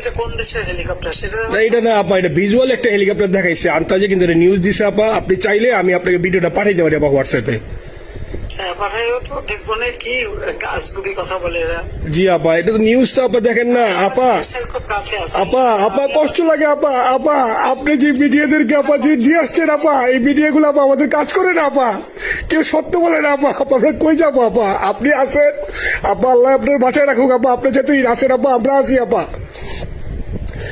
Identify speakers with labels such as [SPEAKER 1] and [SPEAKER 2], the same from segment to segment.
[SPEAKER 1] এটা কোন দেশের হেলিকপ্টার সেটা
[SPEAKER 2] না এটা না আপা এটা ভিজুয়াল একটা হেলিকপ্টার দেখাইছে। আন্তাজে কিন্তু এটা নিউজ দিছে আপা। আপনি চাইলে আমি আপনাকে ভিডিওটা পারি আপা হোয়াটসঅ্যাপে
[SPEAKER 1] হ্যাঁ
[SPEAKER 2] জি আপা এটা তো নিউজ তো আপা দেখেন না আপা।
[SPEAKER 1] কাছে আছে।
[SPEAKER 2] আপা আপা কষ্ট লাগে আপা আপা। আপনি যে মিডিয়াদেরকে আপা যে দিয়ে আসছেন আপা এই মিডিয়াগুলো আপা আমাদের কাজ করে না আপা। কেউ সত্য বলে না আপা। আপা আমরা কই যাব আপা? আপনি আসেন আপা আল্লাহ আপনার বাসায় রাখুক আপা। আপনি যেতেই আসেন আপা আমরা আসি আপা।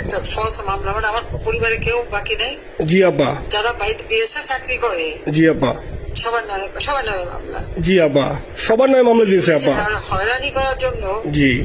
[SPEAKER 1] একটা ফলস মামলা মানে আমার পরিবারে কেউ বাকি নেই।
[SPEAKER 2] জি আব্বা।
[SPEAKER 1] যারা বাইরে দিয়েছে চাকরি করে।
[SPEAKER 2] জি আব্বা।
[SPEAKER 1] সবার নয় সবার নয় মামলা।
[SPEAKER 2] জি আব্বা। সবার নয় মামলা দিয়েছে
[SPEAKER 1] আব্বা। হয়রানি করার জন্য
[SPEAKER 2] জি।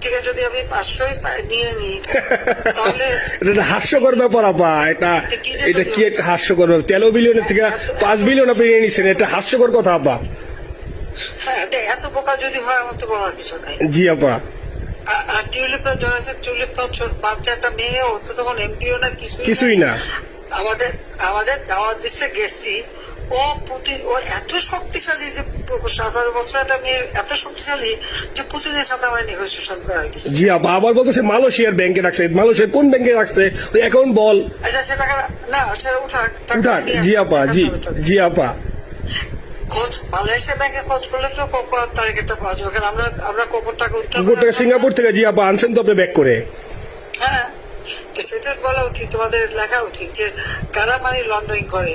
[SPEAKER 1] থেকে যদি আমি পাঁচশোই নিয়ে নিই তাহলে
[SPEAKER 2] এটা হাস্যকর ব্যাপার আপা। এটা এটা কি একটা হাস্যকর ব্যাপার? তেরো বিলিয়নের থেকে পাঁচ বিলিয়ন আপনি নিয়ে নিচ্ছেন এটা হাস্যকর কথা আপা।
[SPEAKER 1] হ্যাঁ এত বোকা যদি হয় আমার তো বলার কিছু নাই।
[SPEAKER 2] জি আপা।
[SPEAKER 1] আর- টিউলিপরা জড়াইছে টিউলিপ তো বাচ্চা একটা মেয়ে ও তো তখন এমপিও না কিছুই না।
[SPEAKER 2] কিছুই না।
[SPEAKER 1] আমাদের আমাদের দাওয়াত দিচ্ছে গেছি। ও পুতিন ও এত শক্তিশালী যে সতেরো বছর একটা মেয়ে এত শক্তিশালী যে পুতিনের সাথে আমার নেগোসিয়েশন দিচ্ছে
[SPEAKER 2] জি আপা আবার বলতেছে মালয়েশিয়ার ব্যাংকে রাখছে। মালয়েশিয়ার কোন ব্যাংকে রাখছে? ওই অ্যাকাউন্ট বল।
[SPEAKER 1] আচ্ছা না সেটা উঠাক
[SPEAKER 2] উঠাক। জি আপা জি জি আপা
[SPEAKER 1] খোঁজ মালয়েশিয়া ব্যাংকে খোঁজ করলে তো কখন তারিখটা পাওয়া যাবে? কারণ আমরা আমরা কখন টাকা উত্তর
[SPEAKER 2] গোটা সিঙ্গাপুর থেকে জি আপা আনছেন তো আপনি ব্যাক করে।
[SPEAKER 1] হ্যাঁ তো সেটা বলা উচিত তোমাদের লেখা উচিত যে কারা মানি লন্ডারিং করে?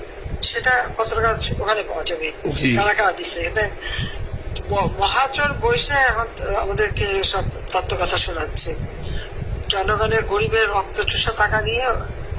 [SPEAKER 1] সেটা কত টাকা ওখানে পাওয়া যাবে? কারা কারা দিচ্ছে মহাচর বৈশে এখন আমাদেরকে সব তত্ত্ব কথা শোনাচ্ছে। জনগণের গরিবের রক্ত চুষা টাকা নিয়ে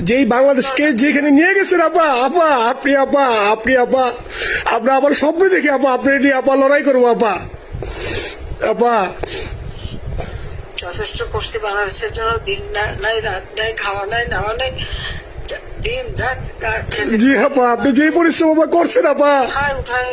[SPEAKER 2] যেই বাংলাদেশকে যেখানে নিয়ে গেছেন আপা আপা আপনি আপা আপনি আপা আমরা আবার স্বপ্ন দেখি আপা আপনি নিয়ে আপা লড়াই করব আপা আপা
[SPEAKER 1] যথেষ্ট করছি বাংলাদেশের জন্য দিন নাই রাত নাই খাওয়া নাই নাওয়া নাই দিন রাত
[SPEAKER 2] জি আপা আপনি যেই পরিশ্রম করছেন আপা
[SPEAKER 1] উঠায় উঠায়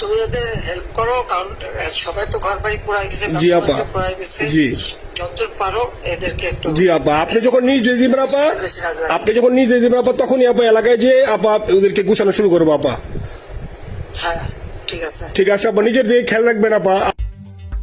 [SPEAKER 1] তুমি ওদের হেল্প করো কারণ সবাই তো ঘর বাড়ি পুরাই গেছে
[SPEAKER 2] জি আপা। জি।
[SPEAKER 1] পারো এদেরকে একটু
[SPEAKER 2] জি আপা। আপনি যখন নিজ দিয়ে দিবেন আপা আপনি যখন নিজ দিয়ে দিবেন আপা তখনই আপা এলাকায় যে আপা ওদেরকে গুছানো শুরু করব আপা।
[SPEAKER 1] ঠিক আছে।
[SPEAKER 2] ঠিক আছে আপা। নিজের দিকে খেয়াল রাখবেন আপা।